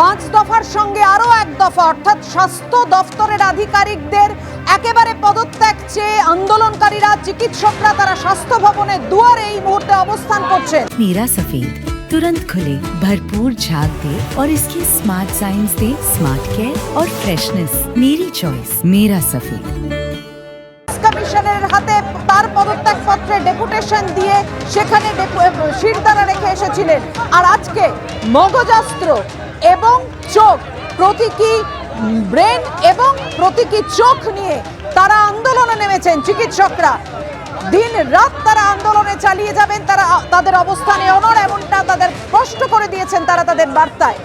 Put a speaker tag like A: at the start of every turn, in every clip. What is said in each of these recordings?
A: পাঁচ দফার সঙ্গে আরও এক দফা অর্থাৎ স্বাস্থ্য দফতরের আধিকারিকদের একেবারে পদত্যাগ চেয়ে আন্দোলনকারীরা চিকিৎসকরা তারা স্বাস্থ্য ভবনের দুয়ারে এই মুহূর্তে অবস্থান করছেন
B: मेरा सफेद तुरंत खुले भरपूर झाग दे और इसकी स्मार्ट साइंस दे स्मार्ट केयर और फ्रेशनेस मेरी चॉइस मेरा सफेद
A: কমিশনের হাতে তার পদত্যাগ পত্রে ডেপুটেশন দিয়ে সেখানে ডেপু- শিরদাঁড়া রেখে এসেছিলেন আর আজকে মগজাস্ত্র এবং চোখ, প্রতীকী ব্রেন এবং প্রতীকী চোখ নিয়ে তারা আন্দোলনে নেমেছেন চিকিৎসকরা। দিন রাত তারা আন্দোলনে চালিয়ে যাবেন, তারা তাদের অবস্থানে অনর এমনটা তাদের স্পষ্ট করে দিয়েছেন তারা তাদের বার্তায়।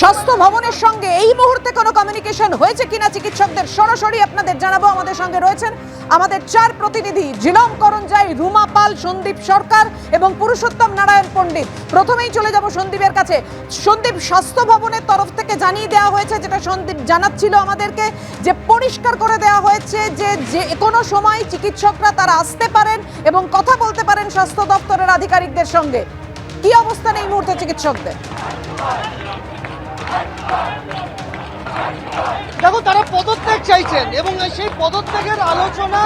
A: স্বাস্থ্য ভবনের সঙ্গে এই মুহূর্তে কোনো কমিউনিকেশন হয়েছে কিনা চিকিৎসকদের সরাসরি আপনাদের জানাব। আমাদের সঙ্গে রয়েছেন আমাদের চার প্রতিনিধি জিলম করঞ্জাই, রুমা পাল, সন্দীপ সরকার এবং পুরুষোত্তম নারায়ণ পণ্ডিত। প্রথমেই চলে যাব সন্দীপের কাছে। সন্দীপ, স্বাস্থ্য ভবনের তরফ থেকে জানিয়ে দেওয়া হয়েছে, যেটা সন্দীপ জানাচ্ছিল আমাদেরকে, যে পরিষ্কার করে দেওয়া হয়েছে যে যে কোনো সময় চিকিৎসকরা তারা আসতে পারেন এবং কথা বলতে পারেন স্বাস্থ্য দপ্তরের আধিকারিকদের সঙ্গে। কি অবস্থান এই মুহূর্তে চিকিৎসকদের?
C: দেখো, তারা পদত্যাগ চাইছেন এবং সেই পদত্যাগের আলোচনা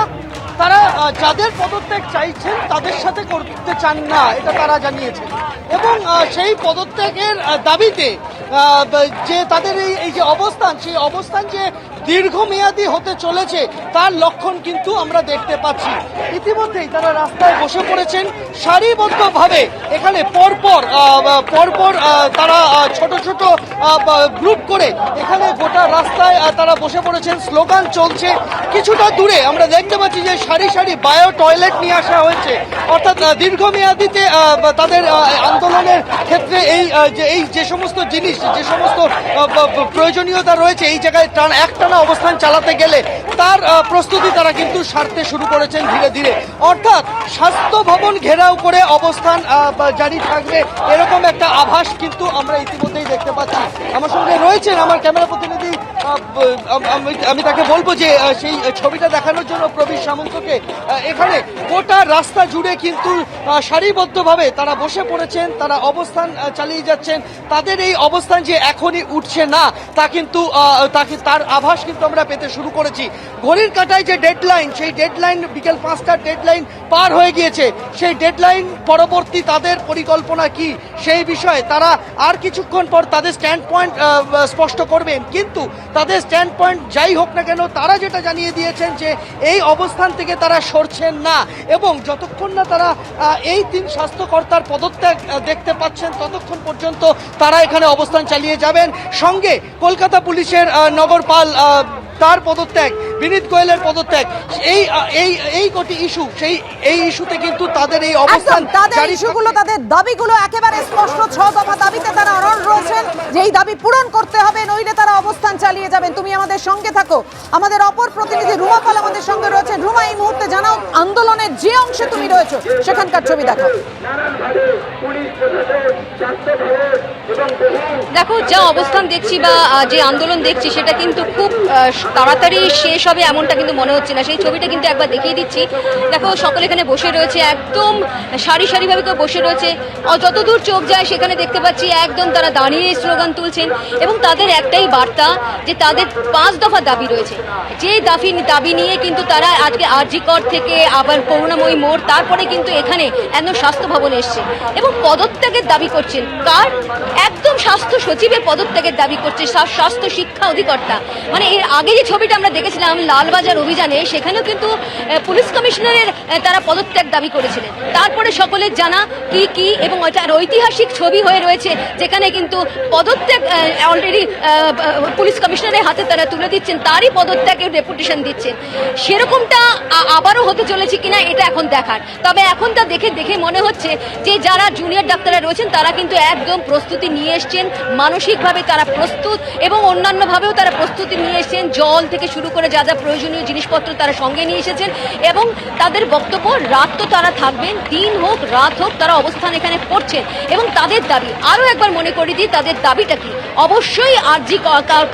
C: তারা যাদের পদত্যাগ চাইছেন তাদের সাথে করতে চান না, এটা তারা জানিয়েছেন। এবং সেই পদত্যাগের দাবিতে যে তাদের এই এই যে অবস্থান, সেই অবস্থান যে দীর্ঘমেয়াদী হতে চলেছে, তার লক্ষণ কিন্তু আমরা দেখতে পাচ্ছি। ইতিমধ্যেই তারা রাস্তায় বসে পড়েছেন সারিবদ্ধভাবে। এখানে পরপর পরপর তারা ছোট ছোট গ্রুপ করে এখানে গোটা রাস্তায় তারা বসে পড়েছেন স্লোগান চলছে। কিছুটা দূরে আমরা দেখতে পাচ্ছি যে সারি সারি বায়ো টয়লেট নিয়ে আসা হয়েছে। অর্থাৎ দীর্ঘমেয়াদীতে তাদের আন্দোলনের ক্ষেত্রে এই যে এই যে সমস্ত জিনিস, যে সমস্ত প্রয়োজনীয়তা রয়েছে, এই জায়গায় টান, একটানা অবস্থান চালাতে গেলে তার প্রস্তুতি তারা কিন্তু সারতে শুরু করেছেন ধীরে ধীরে। অর্থাৎ স্বাস্থ্য ভবন ঘেরাও করে অবস্থান জারি থাকবে এরকম একটা আভাস কিন্তু আমরা ইতিমধ্যেই দেখতে পাচ্ছি। আমার সঙ্গে রয়েছেন আমার ক্যামেরা প্রতিনিধি আম- তাকে বলব যে সেই ছবিটা দেখানোর জন্য প্রবীর সামন্তকে এখানে গোটা রাস্তা জুড়ে কিন্তু সারিবদ্ধভাবে তারা বসে পড়েছেন, তারা অবস্থান চালিয়ে যাচ্ছেন। তাদের এই অবস্থান যে এখনই উঠছে না, তা কিন্তু তাকে তার আভাস কিন্তু আমরা পেতে শুরু করেছি। ঘড়ির কাটায় যে ডেডলাইন সেই ডেডলাইন বিকেল পাঁচটার ডেডলাইন পার হয়ে গিয়েছে। সেই ডেডলাইন পরবর্তী তাদের পরিকল্পনা কি, সেই বিষয়ে তারা আর কিছুক্ষণ পর তাদের স্ট্যান্ড পয়েন্ট স্পষ্ট করবেন। কিন্তু তাদের স্ট্যান্ড পয়েন্ট যাই হোক না কেন তারা যেটা জানিয়ে দিয়েছেন যে এই অবস্থান থেকে তারা সরছেন না এবং যতক্ষণ না তারা এই তিন স্বাস্থ্যকর্তার পদত্যাগ দেখতে পাচ্ছেন ততক্ষণ পর্যন্ত তারা এখানে অবস্থান চালিয়ে যাবেন। সঙ্গে কলকাতা পুলিশের নগরপাল তার পদত্যাগ বিনীত গোয়েলের পদত্যাগ এই এই এই কোটি ইস্যু সেই এই ইস্যুতে কিন্তু তাদের এই অবস্থান
A: তাদের ইস্যুগুলো তাদের দাবিগুলো একেবারে স্পষ্ট ছ দফা দাবিতে তারা অনড় রয়েছেন যে এই দাবি পূরণ করতে হবে নইলে তারা অবস্থান চালিয়ে যাবেন তুমি আমাদের সঙ্গে থাকো। আমাদের অপর প্রতিনিধি রুমা পাল আমাদের সঙ্গে রয়েছে। রুমা, এই মুহূর্তে জানাও, আন্দোলনের যে অংশে তুমি রয়েছো, সেখানকার ছবি দেখাও।
D: দেখো, যা অবস্থান দেখছি বা যে আন্দোলন দেখছি, সেটা কিন্তু খুব তাড়াতাড়ি শেষ হবে এমনটা কিন্তু মনে হচ্ছে না। সেই ছবিটা কিন্তু একবার দেখিয়ে দিচ্ছি। দেখো, সকলে এখানে বসে রয়েছে, একদম সারি সারিভাবে কেউ বসে রয়েছে। যতদূর চোখ যায়, সেখানে দেখতে পাচ্ছি একদম তারা দাঁড়িয়ে স্লোগান তুলছেন এবং তাদের একটাই বার্তা যে তাদের পাঁচ দফা দাবি রয়েছে। যে দাবি দাবি নিয়ে কিন্তু তারা আজকে আরজিকর থেকে আবার করুণাময়ী মোড়, তারপরে কিন্তু এখানে একদম স্বাস্থ্য ভবনে এসছে এবং পদত্যাগের দাবি করছেন। কার? একদম স্বাস্থ্য সচিবের পদত্যাগের দাবি করছে স্বা- স্বাস্থ্য শিক্ষা অধিকর্তা। মানে এর আগে যে ছবিটা আমরা দেখেছিলাম, লালবাজার অভিযানে, সেখানেও কিন্তু পুলিশ কমিশনারের তারা পদত্যাগ দাবি করেছিলেন। তারপরে সকলের জানা কি কি, এবং ওটা আর ঐতিহাসিক ছবি হয়ে রয়েছে, যেখানে কিন্তু পদত্যাগ অলরেডি পুলিশ কমিশনারের হাতে তারা তুলে দিচ্ছেন, তারই পদত্যাগের রেপুটেশন দিচ্ছেন। সেরকমটা আবারও হতে চলেছে কিনা, এটা এখন দেখার। তবে এখন তা দেখে দেখে মনে হচ্ছে যে যারা জুনিয়র ডাক্তাররা রয়েছেন, তারা কিন্তু একদম প্রস্তুতি নিয়ে এসছেন এসছেন, মানসিকভাবে তারা প্রস্তুত এবং অন্যান্যভাবেও তারা প্রস্তুতি নিয়ে এসেছেন, জল থেকে শুরু করে যা যা প্রয়োজনীয় জিনিসপত্র তারা সঙ্গে নিয়ে এসেছেন এবং তাদের বক্তব্য, রাত তো তারা থাকবেন, দিন হোক, রাত হোক, তারা অবস্থান এখানে করছেন এবং তাদের দাবি, আরও একবার মনে করি দিই, তাদের দাবিটা কি? অবশ্যই আরজি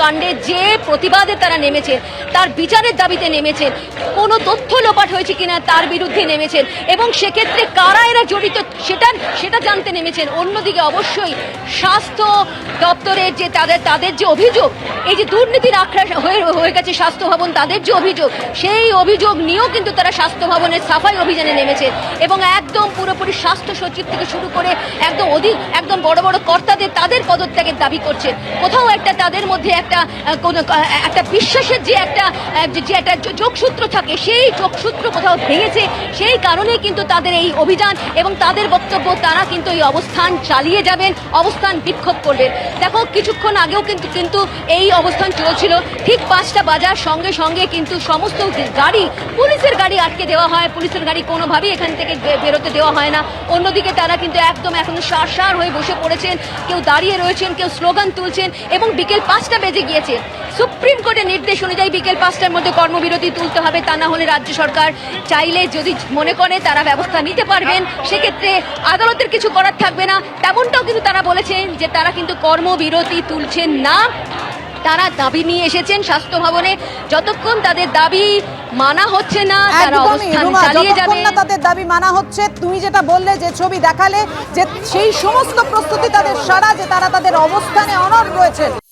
D: কাণ্ডে যে প্রতিবাদে তারা নেমেছেন, তার বিচারের দাবিতে নেমেছেন, কোনো তথ্য লোপাট হয়েছে কিনা তার বিরুদ্ধে নেমেছেন। এবং সেক্ষেত্রে কারা এরা জড়িত সেটা সেটা জানতে নেমেছেন। অন্যদিকে অবশ্যই স্বাস্থ্য দপ্তরের যে তাদের তাদের যে অভিযোগ, এই যে দুর্নীতির আখড়া হয়ে হয়ে গেছে স্বাস্থ্য ভবন, তাদের যে অভিযোগ, সেই অভিযোগ নিয়েও কিন্তু তারা স্বাস্থ্য ভবনের সাফাই অভিযানে নেমেছে এবং একদম পুরোপুরি স্বাস্থ্য সচিব থেকে শুরু করে একদম অধিক একদম বড় বড় কর্তাদের তাদের পদত্যাগের দাবি করছে কোথাও একটা তাদের মধ্যে একটা কোনো একটা বিশ্বাসের যে একটা যে- একটা যোগসূত্র থাকে, সেই যোগসূত্র কোথাও ভেঙেছে, সেই কারণেই কিন্তু তাদের এই অভিযান এবং তাদের বক্তব্য, তারা কিন্তু এই অবস্থান চালিয়ে যাবেন, অবস্থান বিক্ষোভ করবেন। দেখো, কিছুক্ষণ আগেও কিন্তু কিন্তু এই অবস্থান চলছিল। ঠিক পাঁচটা বাজার সঙ্গে সঙ্গে কিন্তু সমস্ত গাড়ি, পুলিশের গাড়ি আটকে দেওয়া হয়। পুলিশের গাড়ি কোনোভাবেই এখান থেকে বেরোতে দেওয়া হয় না। অন্যদিকে তারা কিন্তু একদম এখন সার হয়ে বসে পড়েছেন। কেউ দাঁড়িয়ে রয়েছেন, কেউ স্লোগান তুলছেন এবং বিকেল পাঁচটা বেজে গিয়েছে। সুপ্রিম কোর্টের নির্দেশ অনুযায়ী বিকেল পাঁচটার মধ্যে কর্মবিরতি তুলতে হবে, তা না হলে রাজ্য সরকার চাইলে যদি মনে করে তারা ব্যবস্থা নিতে পারবেন সেক্ষেত্রে আদালতের কিছু করার থাকবে না। তেমনটাও কিন্তু তারা বলেছেন যে তারা কিন্তু কর্মবিরতি তুলছেন না। তারা দাবি নিয়ে এসেছেন স্বাস্থ্য ভবনে। যতক্ষণ তাদের দাবি মানা হচ্ছে না তারা অবস্থান চালিয়ে যাবে
A: না তাদের দাবি মানা হচ্ছে তুমি যেটা বললে যে ছবি দেখালে যে সেই সমস্ত প্রস্তুতি তাদের সারা যে তারা তাদের অবস্থানে অনড় রয়েছে।